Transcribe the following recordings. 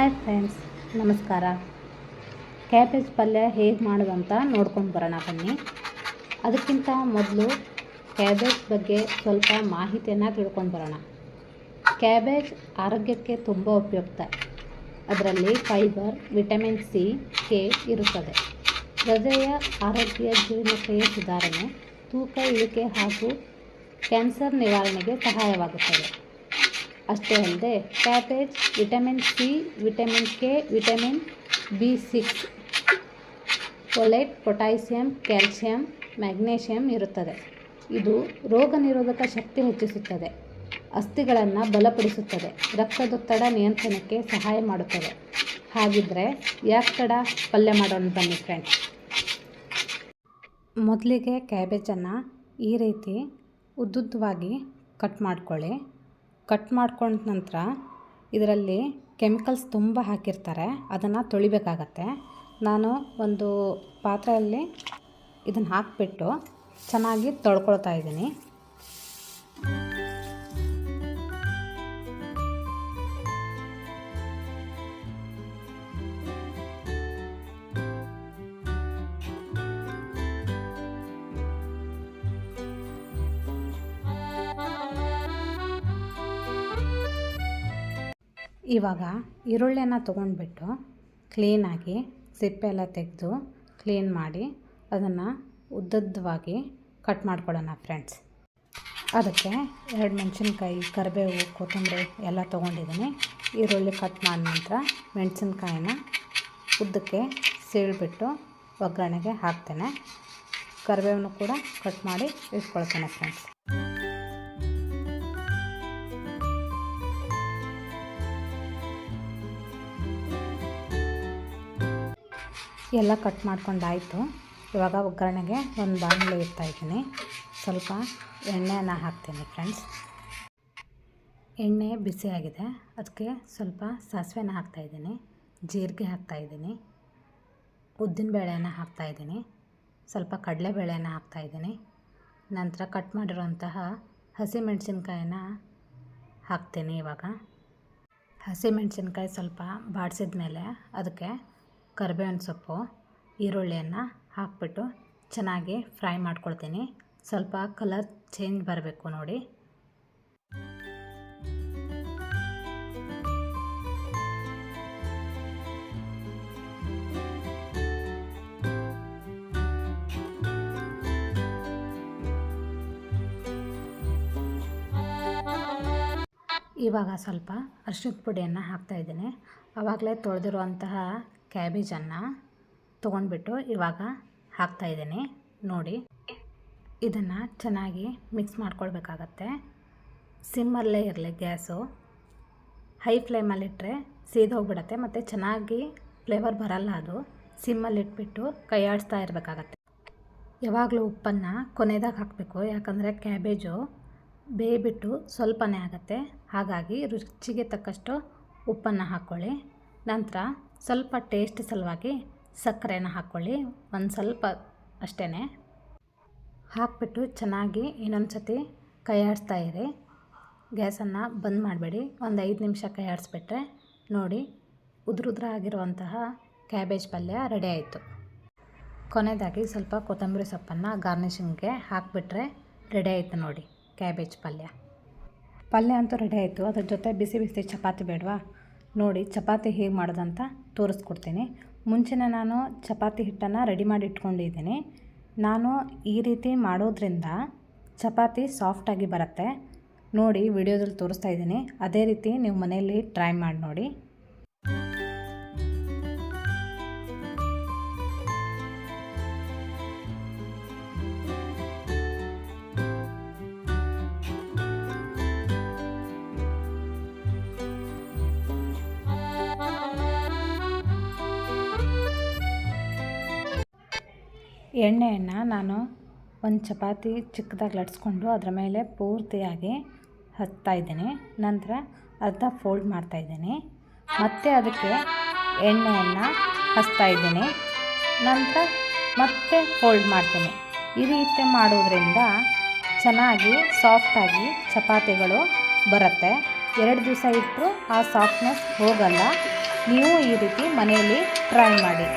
Hi friends ನಮಸ್ಕಾರ. Cabbage ಪಲ್ಯ ಹೇಗೆ ಮಾಡೋದಂತ ನೋಡ್ಕೊಂಡು ಬರೋಣ ಬನ್ನಿ. ಅದಕ್ಕಿಂತ ಮೊದಲು ಕ್ಯಾಬೇಜ್ ಬಗ್ಗೆ ಸ್ವಲ್ಪ ಮಾಹಿತಿಯನ್ನು ತಿಳ್ಕೊಂಡು ಬರೋಣ. ಕ್ಯಾಬೇಜ್ ಆರೋಗ್ಯಕ್ಕೆ ತುಂಬ ಉಪಯುಕ್ತ. ಅದರಲ್ಲಿ ಫೈಬರ್ ವಿಟಮಿನ್ ಸಿ ಕೆ ಇರುತ್ತದೆ. ಹೃದಯ ಆರೋಗ್ಯ ಜೀರ್ಣಕ್ರಿಯೆ ಸುಧಾರಣೆ, ತೂಕ ಇಳಿಕೆ ಹಾಗೂ ಕ್ಯಾನ್ಸರ್ ನಿವಾರಣೆಗೆ ಸಹಾಯವಾಗುತ್ತದೆ. ಅಷ್ಟೇ ಅಲ್ಲದೆ cabbage vitamin C vitamin K vitamin B six ಒಲೈಟ್ potassium calcium magnesium ಇರುತ್ತದೆ. ಇದು ರೋಗ ನಿರೋಧಕ ಶಕ್ತಿ ಹೆಚ್ಚಿಸುತ್ತದೆ. ಅಸ್ಥಿಗಳನ್ನು ಬಲಪಡಿಸುತ್ತದೆ. ರಕ್ತದೊತ್ತಡ ನಿಯಂತ್ರಣಕ್ಕೆ ಸಹಾಯ ಮಾಡುತ್ತದೆ. ಹಾಗಿದ್ದರೆ ಯಾಕೆ ತಡ ಪಲ್ಯ ಮಾಡೋಣ ಬನ್ನಿ ಫ್ರೆಂಡ್ಸ್ ಮೊದಲಿಗೆ ಕ್ಯಾಬೇಜನ್ನು ಈ ರೀತಿ ಉದ್ದುದ್ದವಾಗಿ ಕಟ್ ಮಾಡ್ಕೊಳ್ಳಿ. ಕಟ್ ಮಾಡ್ಕೊಂಡ ನಂತರ ಇದರಲ್ಲಿ ಕೆಮಿಕಲ್ಸ್ ತುಂಬ ಹಾಕಿರ್ತಾರೆ, ಅದನ್ನು ತೊಳಿಬೇಕಾಗತ್ತೆ. ನಾನು ಒಂದು ಪಾತ್ರೆಯಲ್ಲಿ ಇದನ್ನು ಹಾಕಿಬಿಟ್ಟು ಚೆನ್ನಾಗಿ ತೊಳ್ಕೊಳ್ತಾ ಇದ್ದೀನಿ. ಇವಾಗ ಈರುಳ್ಳಿಯನ್ನು ತೊಗೊಂಡ್ಬಿಟ್ಟು ಕ್ಲೀನಾಗಿ ಸಿಪ್ಪೆಲ್ಲ ತೆಗೆದು ಕ್ಲೀನ್ ಮಾಡಿ ಅದನ್ನು ಉದ್ದದ್ದವಾಗಿ ಕಟ್ ಮಾಡ್ಕೊಳ್ಳೋಣ ಫ್ರೆಂಡ್ಸ್ ಅದಕ್ಕೆ ಎರಡು ಮೆಣಸಿನ್ಕಾಯಿ, ಕರಿಬೇವು, ಕೊತ್ತಂಬರಿ ಎಲ್ಲ ತೊಗೊಂಡಿದ್ದೀನಿ. ಈರುಳ್ಳಿ ಕಟ್ ಮಾಡಿದ ನಂತರ ಮೆಣಸಿನ್ಕಾಯಿನ ಉದ್ದಕ್ಕೆ ಸೀಳ್ಬಿಟ್ಟು ಒಗ್ಗರಣೆಗೆ ಹಾಕ್ತೇನೆ. ಕರಿಬೇವನ್ನು ಕೂಡ ಕಟ್ ಮಾಡಿ ಇಟ್ಕೊಳ್ತೇನೆ ಫ್ರೆಂಡ್ಸ್ ಎಲ್ಲ ಕಟ್ ಮಾಡ್ಕೊಂಡಾಯಿತು. ಇವಾಗ ಒಗ್ಗರಣೆಗೆ ಒಂದು ಬಾಣಲೆ ಇಡ್ತಾಯಿದ್ದೀನಿ ಸ್ವಲ್ಪ ಎಣ್ಣೆನ ಹಾಕ್ತೀನಿ ಫ್ರೆಂಡ್ಸ್ ಎಣ್ಣೆ ಬಿಸಿಯಾಗಿದೆ ಅದಕ್ಕೆ ಸ್ವಲ್ಪ ಸಾಸಿವೆನ ಹಾಕ್ತಾಯಿದ್ದೀನಿ ಜೀರಿಗೆ ಹಾಕ್ತಾಯಿದ್ದೀನಿ ಉದ್ದಿನಬೇಳೆನ ಹಾಕ್ತಾಯಿದ್ದೀನಿ ಸ್ವಲ್ಪ ಕಡಲೆಬೇಳೆನ ಹಾಕ್ತಾಯಿದ್ದೀನಿ ನಂತರ ಕಟ್ ಮಾಡಿರೋಂತಹ ಹಸಿಮೆಣಸಿನ್ಕಾಯಿನ ಹಾಕ್ತೀನಿ ಇವಾಗ. ಹಸಿಮೆಣಸಿನ್ಕಾಯಿ ಸ್ವಲ್ಪ ಬಾಡಿಸಿದ ಮೇಲೆ ಅದಕ್ಕೆ ಕರಿಬೇವಿನ ಸೊಪ್ಪು ಈರುಳ್ಳಿಯನ್ನು ಹಾಕ್ಬಿಟ್ಟು ಚೆನ್ನಾಗಿ ಫ್ರೈ ಮಾಡ್ಕೊಳ್ತೀನಿ. ಸ್ವಲ್ಪ ಕಲರ್ ಚೇಂಜ್ ಬರಬೇಕು ನೋಡಿ. ಇವಾಗ ಸ್ವಲ್ಪ ಅರ್ಶಿನ ಪುಡಿಯನ್ನು ಹಾಕ್ತಾಯಿದ್ದೀನಿ ಆವಾಗಲೇ ತೊಳೆದಿರುವಂತಹ ಕ್ಯಾಬೇಜನ್ನು ತೊಗೊಂಡ್ಬಿಟ್ಟು ಇವಾಗ ಹಾಕ್ತಾಯಿದ್ದೀನಿ ನೋಡಿ. ಇದನ್ನು ಚೆನ್ನಾಗಿ ಮಿಕ್ಸ್ ಮಾಡ್ಕೊಳ್ಬೇಕಾಗತ್ತೆ. ಸಿಮ್ಮಲ್ಲೇ ಇರಲಿ ಗ್ಯಾಸು. ಹೈ ಫ್ಲೇಮಲ್ಲಿಟ್ಟರೆ ಸೀದೋಗ್ಬಿಡತ್ತೆ ಮತ್ತು ಚೆನ್ನಾಗಿ ಫ್ಲೇವರ್ ಬರಲ್ಲ ಅದು. ಸಿಮ್ಮಲ್ಲಿಟ್ಬಿಟ್ಟು ಕೈ ಆಡಿಸ್ತಾ ಇರಬೇಕಾಗತ್ತೆ. ಯಾವಾಗಲೂ ಉಪ್ಪನ್ನು ಕೊನೆದಾಗ ಹಾಕಬೇಕು. ಯಾಕಂದರೆ ಕ್ಯಾಬೇಜು ಬೇಯ್ಬಿಟ್ಟು ಸ್ವಲ್ಪನೇ ಆಗುತ್ತೆ. ಹಾಗಾಗಿ ರುಚಿಗೆ ತಕ್ಕಷ್ಟು ಉಪ್ಪನ್ನು ಹಾಕ್ಕೊಳ್ಳಿ ನಂತರ ಸ್ವಲ್ಪ ಟೇಸ್ಟ್ ಸಲುವಾಗಿ ಸಕ್ಕರೆನ ಹಾಕ್ಕೊಳ್ಳಿ ಒಂದು ಸ್ವಲ್ಪ ಅಷ್ಟೇ ಹಾಕ್ಬಿಟ್ಟು ಚೆನ್ನಾಗಿ ಇನ್ನೊಂದು ಸತಿ ಕೈಯಾಡಿಸ್ತಾ ಇರಿ. ಗ್ಯಾಸನ್ನು ಬಂದ್ ಮಾಡಬೇಡಿ. ಒಂದು ಐದು ನಿಮಿಷ ಕೈ ಆಡಿಸ್ಬಿಟ್ರೆ ನೋಡಿ ಉದುರುದ್ರ ಆಗಿರುವಂತಹ ಕ್ಯಾಬೇಜ್ ಪಲ್ಯ ರೆಡಿ ಆಯಿತು. ಕೊನೆಯದಾಗಿ ಸ್ವಲ್ಪ ಕೊತ್ತಂಬರಿ ಸೊಪ್ಪನ್ನು ಗಾರ್ನಿಷಿಂಗ್ಗೆ ಹಾಕಿಬಿಟ್ರೆ ರೆಡಿ ಆಯಿತು ನೋಡಿ ಕ್ಯಾಬೇಜ್ ಪಲ್ಯ. ಪಲ್ಯ ಅಂತೂ ರೆಡಿ ಆಯಿತು. ಅದ್ರ ಜೊತೆ ಬಿಸಿ ಬಿಸಿ ಚಪಾತಿ ಬೇಡವಾ? ನೋಡಿ ಚಪಾತಿ ಹೇಗೆ ಮಾಡೋದಂತ ತೋರಿಸ್ಕೊಡ್ತೀನಿ. ಮುಂಚೆನೇ ನಾನು ಚಪಾತಿ ಹಿಟ್ಟನ್ನು ರೆಡಿ ಮಾಡಿ ಇಟ್ಕೊಂಡಿದ್ದೀನಿ. ನಾನು ಈ ರೀತಿ ಮಾಡೋದ್ರಿಂದ ಚಪಾತಿ ಸಾಫ್ಟಾಗಿ ಬರುತ್ತೆ. ನೋಡಿ ವಿಡಿಯೋದಲ್ಲಿ ತೋರಿಸ್ತಾ ಇದ್ದೀನಿ. ಅದೇ ರೀತಿ ನೀವು ಮನೆಯಲ್ಲಿ ಟ್ರೈ ಮಾಡಿ ನೋಡಿ. ಎಣ್ಣೆಯನ್ನು ನಾನು ಒಂದು ಚಪಾತಿ ಚಿಕ್ಕದಾಗಿ ಲಟ್ಸ್ಕೊಂಡು ಅದರ ಮೇಲೆ ಪೂರ್ತಿಯಾಗಿ ಹಚ್ತಾಯಿದ್ದೀನಿ ನಂತರ ಅರ್ಧ ಫೋಲ್ಡ್ ಮಾಡ್ತಾಯಿದ್ದೀನಿ ಮತ್ತು ಅದಕ್ಕೆ ಎಣ್ಣೆಯನ್ನು ಹಚ್ತಾಯಿದ್ದೀನಿ ನಂತರ ಮತ್ತೆ ಫೋಲ್ಡ್ ಮಾಡ್ತೀನಿ. ಈ ರೀತಿ ಮಾಡೋದ್ರಿಂದ ಚೆನ್ನಾಗಿ ಸಾಫ್ಟಾಗಿ ಚಪಾತಿಗಳು ಬರುತ್ತೆ. ಎರಡು ದಿವಸ ಇಟ್ಟರು ಆ ಸಾಫ್ಟ್ನೆಸ್ ಹೋಗಲ್ಲ. ನೀವು ಈ ರೀತಿ ಮನೆಯಲ್ಲಿ ಟ್ರೈ ಮಾಡಿ.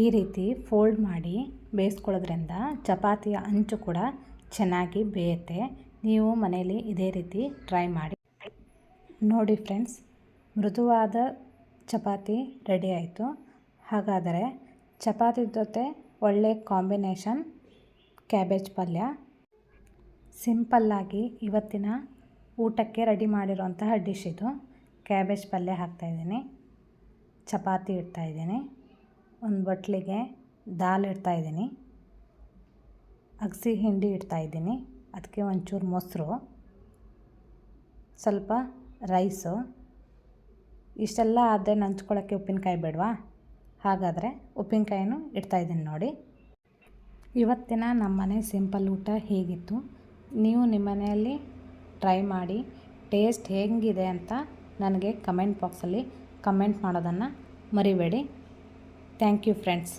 ಈ ರೀತಿ ಫೋಲ್ಡ್ ಮಾಡಿ ಬೇಯಿಸ್ಕೊಳ್ಳೋದ್ರಿಂದ ಚಪಾತಿಯ ಅಂಚು ಕೂಡ ಚೆನ್ನಾಗಿ ಬೇಯುತ್ತೆ. ನೀವು ಮನೆಯಲ್ಲಿ ಇದೇ ರೀತಿ ಟ್ರೈ ಮಾಡಿ. ನೋಡಿ ಫ್ರೆಂಡ್ಸ್, ಮೃದುವಾದ ಚಪಾತಿ ರೆಡಿ ಆಯಿತು. ಹಾಗಾದರೆ ಚಪಾತಿ ಜೊತೆ ಒಳ್ಳೆ ಕಾಂಬಿನೇಷನ್ ಕ್ಯಾಬೇಜ್ ಪಲ್ಯ. ಸಿಂಪಲ್ಲಾಗಿ ಇವತ್ತಿನ ಊಟಕ್ಕೆ ರೆಡಿ ಮಾಡಿರುವಂತಹ ಡಿಶ್ ಇದು. ಕ್ಯಾಬೇಜ್ ಪಲ್ಯ ಹಾಕ್ತಾಯಿದ್ದೀನಿ ಚಪಾತಿ ಇಡ್ತಾಯಿದ್ದೀನಿ ಒಂದು ಬಟ್ಲಿಗೆ ದಾಲ್ ಇಡ್ತಾಯಿದ್ದೀನಿ ಅಗಸಿ ಹಿಂಡಿ ಇಡ್ತಾಯಿದ್ದೀನಿ ಅದಕ್ಕೆ ಒಂಚೂರು ಮೊಸರು, ಸ್ವಲ್ಪ ರೈಸು. ಇಷ್ಟೆಲ್ಲ ಆದರೆ ನಂಚ್ಕೊಳ್ಳೋಕ್ಕೆ ಉಪ್ಪಿನಕಾಯಿ ಬೇಡವಾ? ಹಾಗಾದರೆ ಉಪ್ಪಿನಕಾಯಿನೂ ಇಡ್ತಾಯಿದ್ದೀನಿ ನೋಡಿ. ಇವತ್ತಿನ ನಮ್ಮನೆ ಸಿಂಪಲ್ ಊಟ ಹೇಗಿತ್ತು? ನೀವು ನಿಮ್ಮ ಮನೆಯಲ್ಲಿ ಟ್ರೈ ಮಾಡಿ. ಟೇಸ್ಟ್ ಹೇಗಿದೆ ಅಂತ ನನಗೆ ಕಮೆಂಟ್ ಬಾಕ್ಸಲ್ಲಿ ಕಮೆಂಟ್ ಮಾಡೋದನ್ನು ಮರಿಬೇಡಿ. Thank you friends